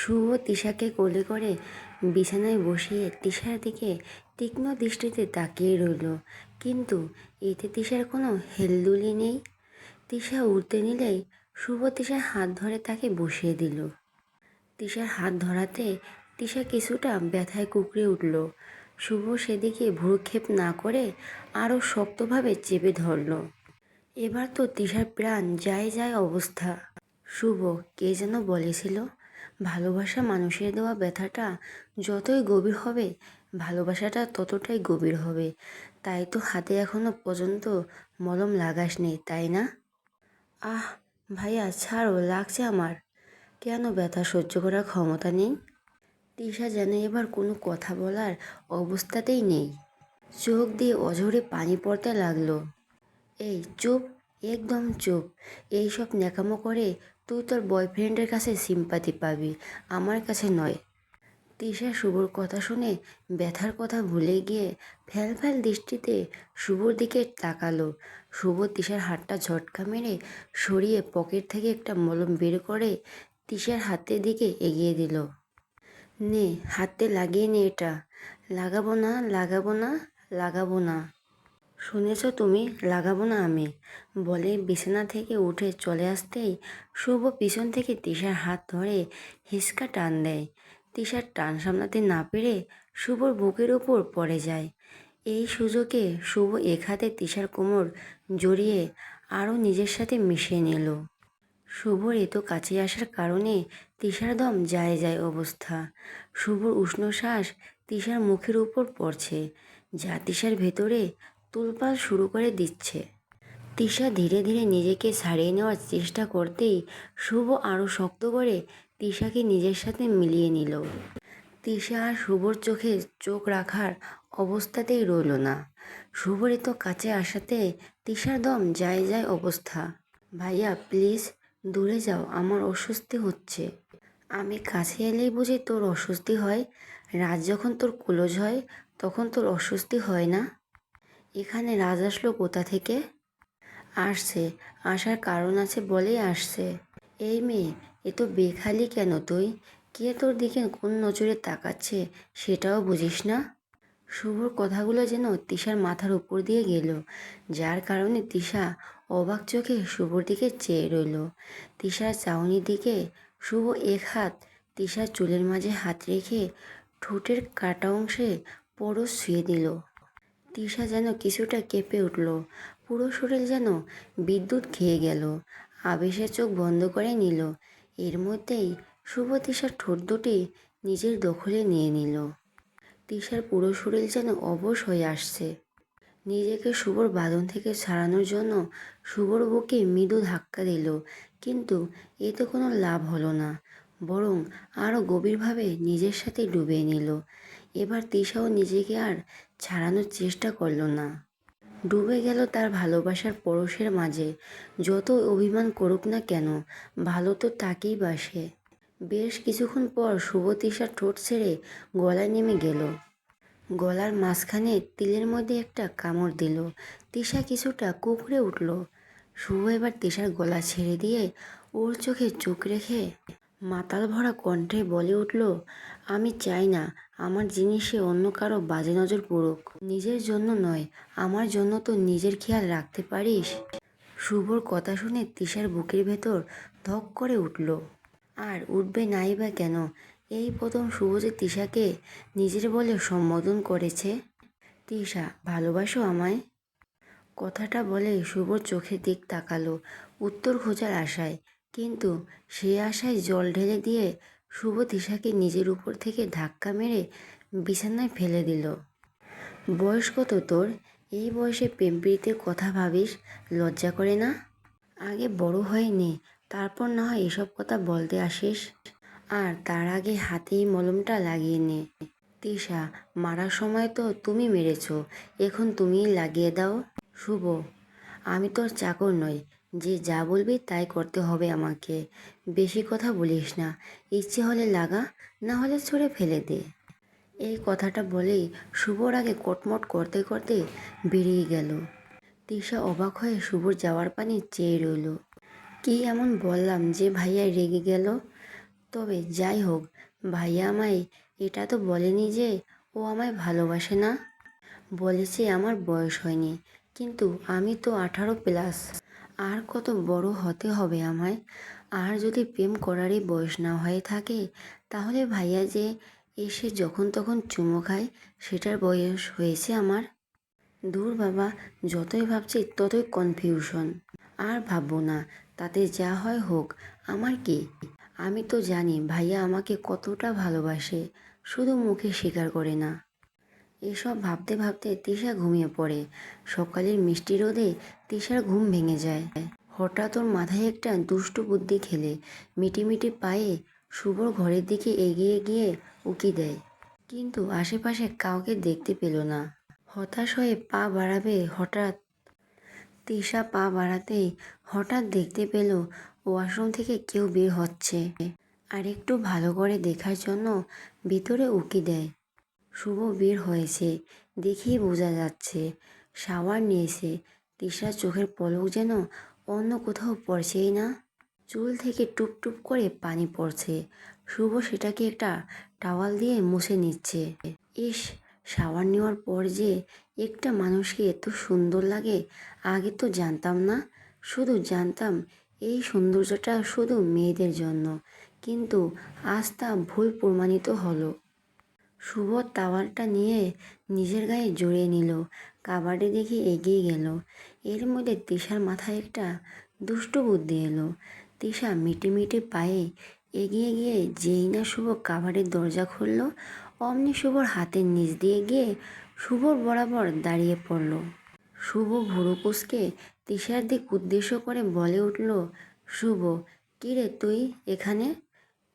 শুভ তিশাকে কোলে করে বিছানায় বসিয়ে তিশার দিকে তীক্ষ্ণ দৃষ্টিতে তাকিয়ে রইল। কিন্তু এতে তিশার কোনো হেলদুলি নেই। তিশা উঠতে নিলেই শুভ তিশার হাত ধরে তাকে বসিয়ে দিল। তিশার হাত ধরাতে তিশা কিছুটা ব্যথায় কুকড়ে উঠল। শুভ সেদিকে ভ্রুক্ষেপ না করে আরও শক্তভাবে চেপে ধরল। এবার তো তিশার প্রাণ যায় যায় অবস্থা। শুভ কে যেন বলেছিল? ভালোবাসা মানুষের দেওয়া ব্যথাটা যতই গভীর হবে, ভালোবাসাটা ততটাই গভীর হবে। তাই তো হাতে এখনও পর্যন্ত মলম লাগাসনি তাই না? আহ, ভাইয়া, ছাড়ো, লাগছে আমার। কেন ব্যথা সহ্য করার ক্ষমতা নেই? তৃষা যেন এবার কোনো কথা বলার অবস্থাতেই নেই। চোখ দিয়ে অঝরে পানি পড়তে লাগল। এই, চুপ। একদম চুপ। এইসব ন্যাকামো করে তুই তোর বয়ফ্রেন্ডের কাছে সিম্পাতি পাবি, আমার কাছে নয়। তিশা শুভর কথা শুনে ব্যথার কথা ভুলে গিয়ে ফ্যাল ফ্যাল দৃষ্টিতে শুভর দিকে তাকালো। শুভ তিশার হাতটা ঝটকা মেরে সরিয়ে পকেট থেকে একটা মলম বের করে তিশার হাতের দিকে এগিয়ে দিল। নে, হাতে লাগিয়ে নে এটা। লাগাবো না লাগাবো না লাগাবো না। শুনেছ তুমি? লাগাবো না আমি। বলে বিছানা থেকে উঠে চলে আসতেই শুভ পিছন থেকে তিশার হাত ধরে হিসকা টান দেয়। তিশার টান সামলাতে না পেরে শুভর বুকের ওপর পড়ে যায়। এই সুযোগে শুভ এক হাতে তিশার কোমর জড়িয়ে আরও নিজের সাথে মিশিয়ে নিল। শুভর এত কাছে আসার কারণে তিশার দম যায় যায় অবস্থা। শুভর উষ্ণ শ্বাস তিশার মুখের উপর পড়ছে। যা তিশার ভেতরে তুলপাল শুরু করে দিচ্ছে। তিশা ধীরে ধীরে নিজেকে ছাড়িয়ে নেওয়ার চেষ্টা করতেই শুভ আরও শক্ত করে তিশাকে নিজের সাথে মিলিয়ে নিল। তিশা আর শুভর চোখে চোখ রাখার অবস্থাতেই রইল না। শুভর এত কাছে আসাতে তিশার দম যায় যায় অবস্থা। ভাইয়া, প্লিজ দূরে যাও, আমার অস্বস্তি হচ্ছে। আমি কাছে এলেই বুঝি তোর অস্বস্তি হয়। রাত যখন তোর কুলোজ হয়, তখন তোর অস্বস্তি হয় না? এখানে রাজ আসলো কোথা থেকে? আসছে, আসার কারণ আছে বলেই আসছে। এই মেয়ে, এ তো বেখালি কেন তুই? কে তোর দিকে কোন নজরে তাকাচ্ছে সেটাও বুঝিস না? শুভর কথাগুলো যেন তিশার মাথার উপর দিয়ে গেল। যার কারণে তিশা অবাক চোখে শুভর দিকে চেয়ে রইল। তিশার চাউনির দিকে শুভ এক হাত তিশার চুলের মাঝে হাত রেখে ঠোঁটের কাটা অংশে পরশ শুয়ে দিল। তিশা যেন কিছুটা কেঁপে উঠল। পুরো শরীর যেন বিদ্যুৎ খেয়ে গেল। আবেশে চোখ বন্ধ করে নিল। এর মধ্যেই শুভ তিশার ঠোঁট দুটি নিজের দখলে নিয়ে নিল। তিশার পুরো শরীর যেন অবশ হয়ে আসছে। নিজেকে শুভর বাঁধন থেকে ছাড়ানোর জন্য শুভর বুকে মৃদু ধাক্কা দিল। কিন্তু এতে কোনো লাভ হলো না, বরং আরও গভীরভাবে নিজের সাথে ডুবে নিল। এবার তিশাও নিজেকে আর ছাড়ানোর চেষ্টা করল না। ডুবে গেল তার ভালোবাসার পরশের মাঝে। যত অভিমান করুক না কেন, ভালো তো তাকেই বাসে। বেশ কিছুক্ষণ পর শুভ তিশার ঠোঁট ছেড়ে গলায় নেমে গেল। গলার মাঝখানে তিলের মধ্যে একটা কামড় দিল। তিশা কিছুটা কুকড়ে উঠল। শুভ এবার তিশার গলা ছেড়ে দিয়ে ওর চোখে চোখ রেখে মাতাল ভরা কণ্ঠে বলে উঠল, আমি চাই না আমার জিনিসে অন্য কারও বাজে নজর পড়ুক। নিজের জন্য নয়, আমার জন্য তো নিজের খেয়াল রাখতে পারিস? শুভর কথা শুনে তিশার বুকের ভেতর ধক করে উঠল। আর উঠবে নাই বা কেন? এই প্রথম শুভ যে তিশাকে নিজের বলে সম্বোধন করেছে। তিশা ভালোবাসো আমায়? কথাটা বলে শুভর চোখের দিক তাকালো, উত্তর খোঁজার আশায়। কিন্তু সে আশায় জল ঢেলে দিয়ে শুভ তিশাকে নিজের উপর থেকে ধাক্কা মেরে বিছানায় ফেলে দিল। বয়স কত তোর? এই বয়সে প্রেমপ্রীতির কথা ভাবিস, লজ্জা করে না? আগে বড় হয়ে নে, তারপর না হয় এসব কথা বলতে আসিস। আর তার আগে হাতেই মলমটা লাগিয়ে নে। তিশা, মারার সময় তো তুমি মেরেছো, এখন তুমিই লাগিয়ে দাও। শুভ, আমি তোর চাকর নই যে যা বলবি তাই করতে হবে আমাকে। বেশি কথা বলিস না। ইচ্ছে হলে লাগা, না হলে ছুঁড়ে ফেলে দে। এই কথাটা বলেই শুভর আগে কটমট করতে করতে বেরিয়ে গেল। তৃষা অবাক হয়ে শুভর যাওয়ার পানি চেয়ে রইল। কি এমন বললাম যে ভাইয়া রেগে গেল? তবে যাই হোক, ভাইয়া আমায় এটা তো বলেনি যে ও আমায় ভালোবাসে না। বলেছে আমার বয়স হয়নি, কিন্তু আমি তো আঠারো প্লাস আর কত বড় হতে হবে আমায়? আর যদি প্রেম করারই বয়স না হয়ে থাকে, তাহলে ভাইয়া যে এসে যখন তখন চুমো খায়, সেটার বয়স হয়েছে আমার। দূর বাবা, যতই ভাবছি ততই কনফিউশন আর ভাববো না, তাতে যা হয় হোক, আমার কি? আমি তো জানি ভাইয়া আমাকে কতটা ভালোবাসে, শুধু মুখে স্বীকার করে না। এসব ভাবতে ভাবতে তিশা ঘুমিয়ে পড়ে। সকালের মিষ্টি রোদে তিশার ঘুম ভেঙে যায়। হঠাৎ ওর মাথায় একটা দুষ্টু বুদ্ধি খেলে। মিটিমিটি পায়ে শুভর ঘরের দিকে এগিয়ে গিয়ে উকি দেয়। কিন্তু আশেপাশে কাউকে দেখতে পেল না। হতাশ হয়ে পা বাড়াবে হঠাৎ। তিশা পা বাড়াতেই হঠাৎ দেখতে পেল ওয়াশরুম থেকে কেউ বের হচ্ছে। আর একটু ভালো করে দেখার জন্য ভিতরে উকি দেয়। শুভ বের হয়েছে। দেখেই বোঝা যাচ্ছে, শাওয়ার নিয়েছে তৃষার চোখের পলক যেন অন্য কোথাও পড়ছেই না। চুল থেকে টুপ টুপ করে পানি পড়ছে। শুভ সেটাকে একটা টাওয়াল দিয়ে মুছে নিচ্ছে। ইস, শাওয়ার নেওয়ার পর যে একটা মানুষকে এত সুন্দর লাগে, আগে তো জানতাম না। শুধু জানতাম এই সৌন্দর্যটা শুধু মেয়েদের জন্য। কিন্তু আজ তা ভুল প্রমাণিত হলো। শুভ টাওয়ালটা নিয়ে নিজের গায়ে জড়িয়ে নিল, কাবাডে দেখে এগিয়ে গেল। এর মধ্যে তৃষার মাথায় একটা দুষ্ট বুদ্ধি এলো। তিশা মিটে মিটে পায়ে এগিয়ে গিয়ে যেই না শুভ কাবাডের দরজা খুলল, অমনি শুভর হাতের নিচ দিয়ে গিয়ে শুভর বরাবর দাঁড়িয়ে পড়ল। শুভ ভুরু কুসকে তিশার দিক উদ্দেশ্য করে বলে উঠল, শুভ, কিরে তুই এখানে?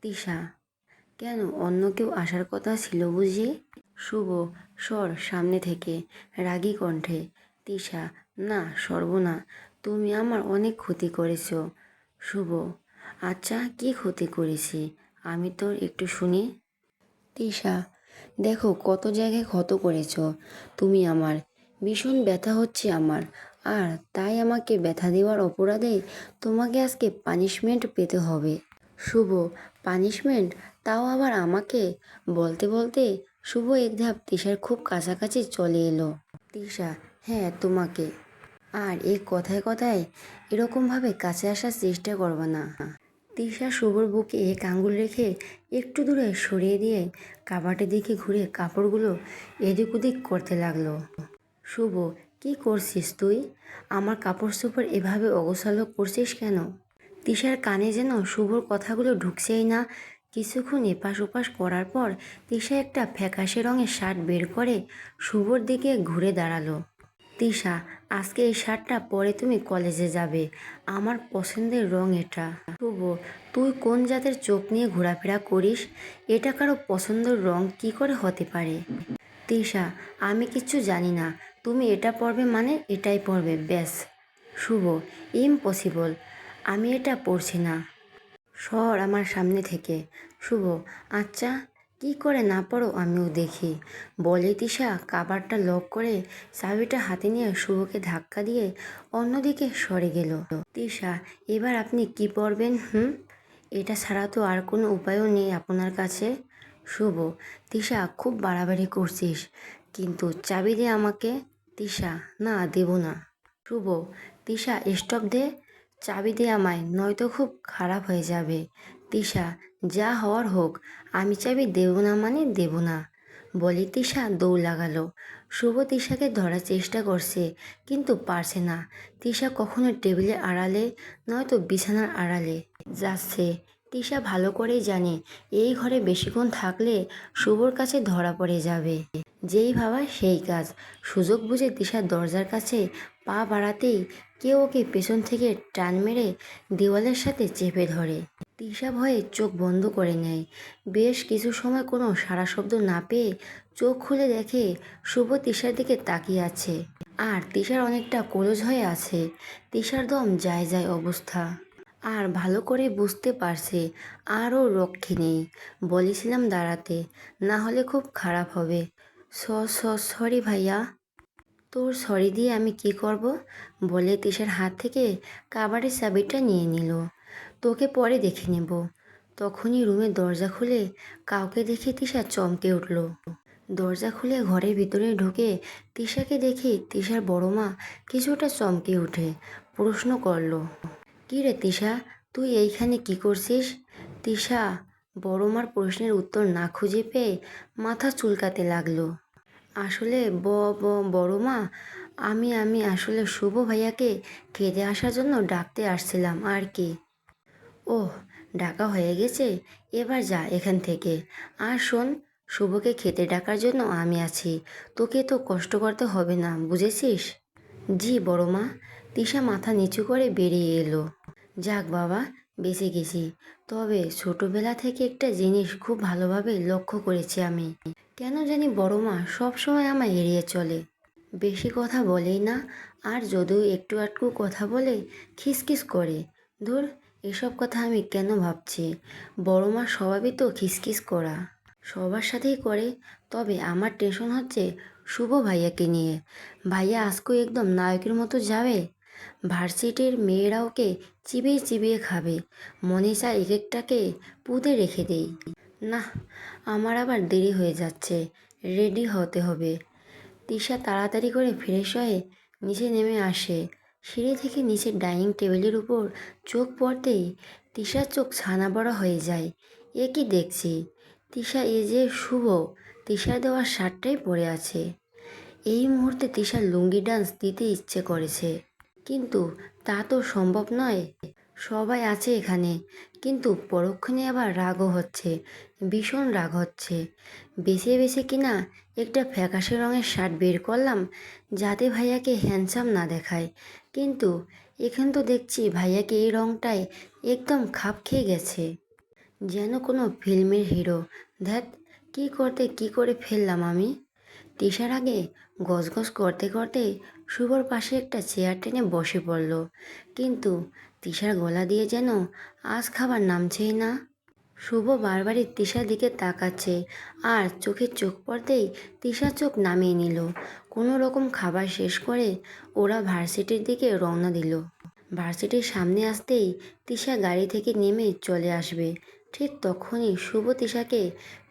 তিশা কেন অন্য কেউ আসার কথা ছিল বুঝি? শুভ সর সামনে থেকে, রাগী কণ্ঠে, তিশা, না, সর্বনা, তুমি আমার অনেক ক্ষতি করেছ। শুভ আচ্ছা কি ক্ষতি করেছি? আমি তোর একটু শুনি। তিশা, দেখো, কত জায়গায় ক্ষত করেছ, তুমি আমার। ভীষণ ব্যথা হচ্ছে আমার। আর তাই আমাকে ব্যথা দেওয়ার অপরাধে তোমাকে আজকে পানিশমেন্ট পেতে হবে। শুভ পানিশমেন্ট? তাও আবার আমাকে? বলতে বলতে শুভ এক ধাপ তিশার খুব কাছাকাছি চলে এলো। তিশা হ্যাঁ তোমাকে। আর এই কথায় কথায় এরকমভাবে কাছে আসার চেষ্টা করবে না। তিশা শুভর বুকে এক আঙ্গুল রেখে একটু দূরে সরিয়ে দিয়ে কাবাটের দিকে ঘুরে কাপড়গুলো এদিক ওদিক করতে লাগল। শুভ, কি করছিস তুই? আমার কাপড় চোপড় এভাবে অগোছালো করছিস কেন? তিশার কানে যেন শুভর কথাগুলো ঢুকছেই না। কিছুক্ষণ এপাশ ওপাশ করার পর তিশা একটা ফ্যাকাশে রঙের শার্ট বের করে শুভর দিকে ঘুরে দাঁড়াল। তিশা, আজকে এই শার্টটা পরে তুমি কলেজে যাবে। আমার পছন্দের রং এটা। শুভ, তুই কোন জাতের চোখ নিয়ে ঘোরাফেরা করিস? এটা কারও পছন্দের রং কি করে হতে পারে? তিশা, আমি কিচ্ছু জানি না। তুমি এটা পড়বে মানে এটাই পড়বে ব্যাস। শুভ ইম্পসিবল আমি এটা পড়ছি না। সর আমার সামনে থেকে। শুভ আচ্ছা কি করে না পড়ো আমিও দেখি। বলে তিশা কাবারটা লক করে চাবিটা হাতে নিয়ে শুভকে ধাক্কা দিয়ে অন্যদিকে সরে গেল। তিশা, এবার আপনি কি পড়বেন, হুম? এটা ছাড়া তো আর কোনো উপায়ও নেই আপনার কাছে। শুভ, তিশা, খুব বাড়াবাড়ি করছিস, কিন্তু চাবি দে আমাকে। তিশা, না, দেব না। শুভ, তিশা স্টপ দে। চাবি দে আমায়, নয়তো খুব খারাপ হয়ে যাবে। তিশা, যা হওয়ার হোক, আমি চাবি দেব না মানে দেব না। বলে তিশা দৌড় লাগালো। শুভ তিশাকে ধরার চেষ্টা করছে, কিন্তু পারছে না। তিশা কখনো টেবিলের আড়ালে, নয়তো বিছানার আড়ালে যাচ্ছে। তিশা ভালো করেই জানে, এই ঘরে বেশিক্ষণ থাকলে শুভর কাছে ধরা পড়ে যাবে। যেই ভাবা সেই কাজ। সুযোগ বুঝে তিশা দরজার কাছে পা বাড়াতেই কেউ ওকে পেছন থেকে টান মেরে দেওয়ালের সাথে চেপে ধরে। তিশা ভয়ে চোখ বন্ধ করে নেয়। বেশ কিছু সময় কোনো সারা শব্দ না পেয়ে চোখ খুলে দেখে শুভ তিশার দিকে তাকিয়ে আছে। আর তিশার অনেকটা কোলজ হয়ে আছে। তিশার দম যায় যায় অবস্থা। আর ভালো করে বুঝতে পারছে আরও রক্ষে নেই। বলেছিলাম দাঁড়াতে, না হলে খুব খারাপ হবে। স সরি ভাইয়া। তোর সরি দিয়ে আমি কি করব? বলে তিশার হাত থেকে কাবারের চাবিটা নিয়ে নিল। তোকে পরে দেখে নেব। তখনই রুমের দরজা খুলে কাউকে দেখে তিশা চমকে উঠল। দরজা খুলে ঘরের ভিতরে ঢুকে তিশাকে দেখে তিশার বড় মা কিছুটা চমকে উঠে, প্রশ্ন করল, কী রে তিশা, তুই এইখানে কি করছিস? তিশা বড় মার প্রশ্নের উত্তর না খুঁজে পেয়ে মাথা চুলকাতে লাগল। আসলে ব ব, বড় মা, আমি আমি আসলে শুভ ভাইয়াকে খেতে আসার জন্য ডাকতে আসছিলাম, আর কি। ওহ, ডাকা হয়ে গেছে, এবার যা এখান থেকে। আর শোন, শুভকে খেতে ডাকার জন্য আমি আছি, তোকে তো কষ্ট করতে হবে না, বুঝেছিস? জি, বড় মা, তিশা মাথা নিচু করে বেরিয়ে এলো। যাক বাবা, বেঁচে গেছি। তবে ছোটবেলা থেকে একটা জিনিস খুব ভালোভাবে লক্ষ্য করেছি আমি। কেন জানি বড় মা সবসময় আমায় এড়িয়ে চলে। বেশি কথা বলেই না, আর যদিও একটু আটকু কথা বলে খিসখিস করে। ধর, এসব কথা আমি কেন ভাবছি? বড় মার স্বভাবই তো খিসখিস করা। সবার সাথেই করে, তবে আমার টেনশন হচ্ছে শুভ ভাইয়াকে নিয়ে। ভাইয়া আজকে একদম নায়কের মতো যাবে। ভার্সিটির মেয়েরা ওকে চিবিয়ে চিবিয়ে খাবে। মনে চায় এক একটাকে পুঁতে রেখে দেই। না আমার আবার দেরি হয়ে যাচ্ছে। রেডি হতে হবে। তিশা তাড়াতাড়ি করে ফ্রেশ হয়ে নিচে নেমে আসে। সিঁড়ি থেকে নিচে ডাইনিং টেবিলের উপর চোখ পড়তেই তিশার চোখ ছানা বড়া হয়ে যায়। এ কি দেখছি? তিশা এ যে শুভ, তিশার দেওয়া শার্টটাই পরে আছে। এই মুহূর্তে তিশার লুঙ্গি ডান্স দিতে ইচ্ছে করেছে। কিন্তু তা তো সম্ভব নয়। সবাই আছে এখানে। কিন্তু পরক্ষণে আবার রাগও হচ্ছে, ভীষণ রাগ হচ্ছে। বেছে বেছে কিনা একটা ফ্যাকাশে রঙের শার্ট বের করলাম, যাতে ভাইয়াকে হ্যান্ডসাম না দেখায়। কিন্তু এখান তো দেখছি ভাইয়াকে এই রঙটায় একদম খাপ খেয়ে গেছে। যেন কোনো ফিল্মের হিরো ধ্যাত কী করতে কি করে ফেললাম আমি? তিশার আগে গজগজ করতে করতে শুভর পাশে একটা চেয়ার টেনে বসে পড়ল। কিন্তু তিশার গলা দিয়ে যেন আজ খাবার নামছেই না। শুভ বারবারই তিশার দিকে তাকাচ্ছে আর চোখে চোখ পড়তেই তিশার চোখ নামিয়ে নিল। কোনো রকম খাবার শেষ করে ওরা ভার্সিটির দিকে রওনা দিল। ভার্সিটির সামনে আসতেই তিশা গাড়ি থেকে নেমে চলে আসবে। ঠিক তখনই শুভ তিশাকে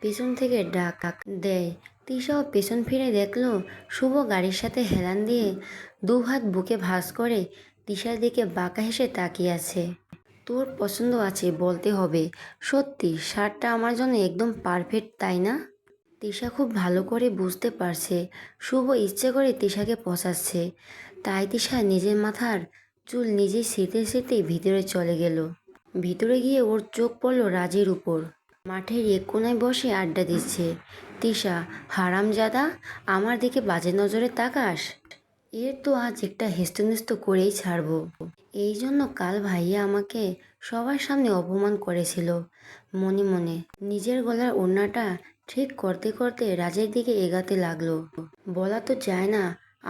পেছন থেকে ডাক দেয়। তিশাও পেছন ফিরে দেখল শুভ গাড়ির সাথে হেলান দিয়ে দু হাত বুকে ভাঁজ করে তিশার দিকে বাঁকা হেসে তাকিয়ে আছে। তোর পছন্দ আছে, বলতে হবে। সত্যি, শার্টটা আমার জন্য একদম পারফেক্ট, তাই না? তিশা খুব ভালো করে বুঝতে পারছে। শুভ ইচ্ছে করে তিশাকে পচাচ্ছে। তাই তিশা নিজের মাথার চুল নিজে সেতে সেতে ভিতরে চলে গেল। ভিতরে গিয়ে ওর চোখ পড়ল রাজের উপর। মাঠের এক কোনায় বসে আড্ডা দিচ্ছে। তিশা, হারামজাদা, আমার দিকে বাজে নজরে তাকাস? এর তো আজ একটা হেস্তনেস্ত করেই ছাড়বো। এই জন্য কাল ভাইয়া আমাকে সবার সামনে অপমান করেছিল। মনে মনে নিজের গলার ওড়নাটা ঠিক করতে করতে রাজের দিকে এগাতে লাগল। বলা তো যায় না,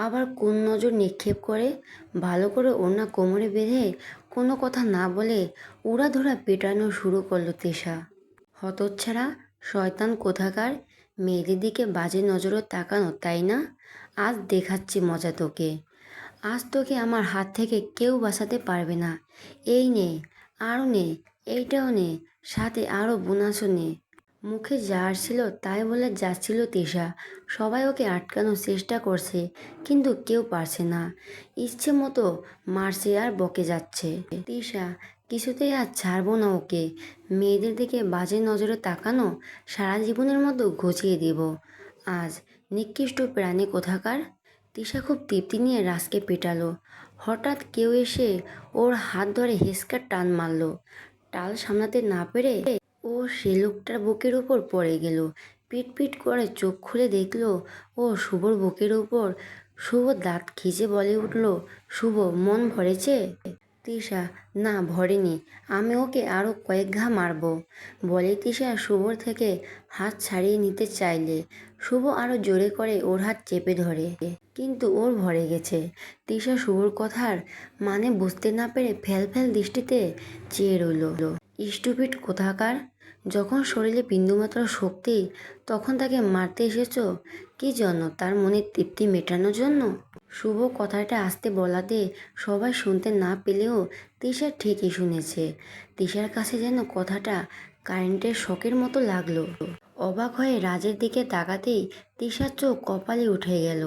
আবার কোন নজর নিক্ষেপ করে ভালো করে ওড়না কোমরে বেঁধে কোনো কথা না বলে উড়াধুরা পেটানো শুরু করল তেষা। হতচ্ছাড়া শয়তান কোথাকার, মেয়েদের দিকে বাজে নজরও তাকানো, তাই না? আজ দেখাচ্ছি মজা তোকে। আজ তোকে আমার হাত থেকে কেউ বাঁচাতে পারবে না। এই নে আরও নে, এইটাও নে, সাথে আরও বোনাসও নে। মুখে যা ছিল তাই বলে যাচ্ছিল তিশা। সবাই ওকে আটকানোর চেষ্টা করছে, কিন্তু কেউ পারছে না। ইচ্ছে মতো মারছে আর বকে যাচ্ছে। তিশা, কিছুতেই আর ছাড়বো না ওকে। মেয়েদের দিকে বাজে নজরে তাকানো সারা জীবনের মতো ঘুচিয়ে দেব। আজ নিকৃষ্ট প্রাণী কোথাকার? তিশা খুব তৃপ্তি নিয়ে রাজকে পেটালো। হঠাৎ কেউ এসে ওর হাত ধরে হেসকার টান মারলো। টাল সামলাতে না পেরে ও সে লোকটার বুকের উপর পড়ে গেল। পিট পিট করে চোখ খুলে দেখল ও শুভর বুকের উপর শুভ দাঁত খিচে বলে উঠল, শুভ, মন ভরেছে? তিশা, না, ভরেনি। আমি ওকে আরও কয়েক ঘা মারবো। বলে তিশা শুভর থেকে হাত ছাড়িয়ে নিতে চাইলে। শুভ আরও জোরে করে ওর হাত চেপে ধরে, কিন্তু ওর ভরে গেছে। তিশা শুভর কথার মানে বুঝতে না পেরে ফেল ফেল দৃষ্টিতে চেয়ে রইল। স্টুপিট কোথাকার? যখন শরীরে বিন্দুমাত্র শক্তি, তখন তাকে মারতে এসেছ? কি জন্য? তার মনের তৃপ্তি মেটানোর জন্য? শুভ কথাটা আসতে বলাতে সবাই শুনতে না পেলেও তিশা ঠিকই শুনেছে। তিশার কাছে যেন কথাটা কারেন্টের শকের মতো লাগল। অবাক হয়ে রাজের দিকে তাকাতেই তিশার চোখ কপালে উঠে গেল।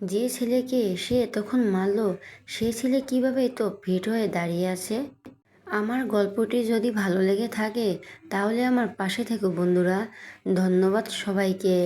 যে ছেলেকে সে তখন মারল, সে ছেলে কীভাবে তো ফিট হয়ে দাঁড়িয়ে আছে? আমার গল্পটি যদি ভালো লেগে থাকে, তাহলে আমার পাশে থেকো বন্ধুরা। ধন্যবাদ সবাইকে।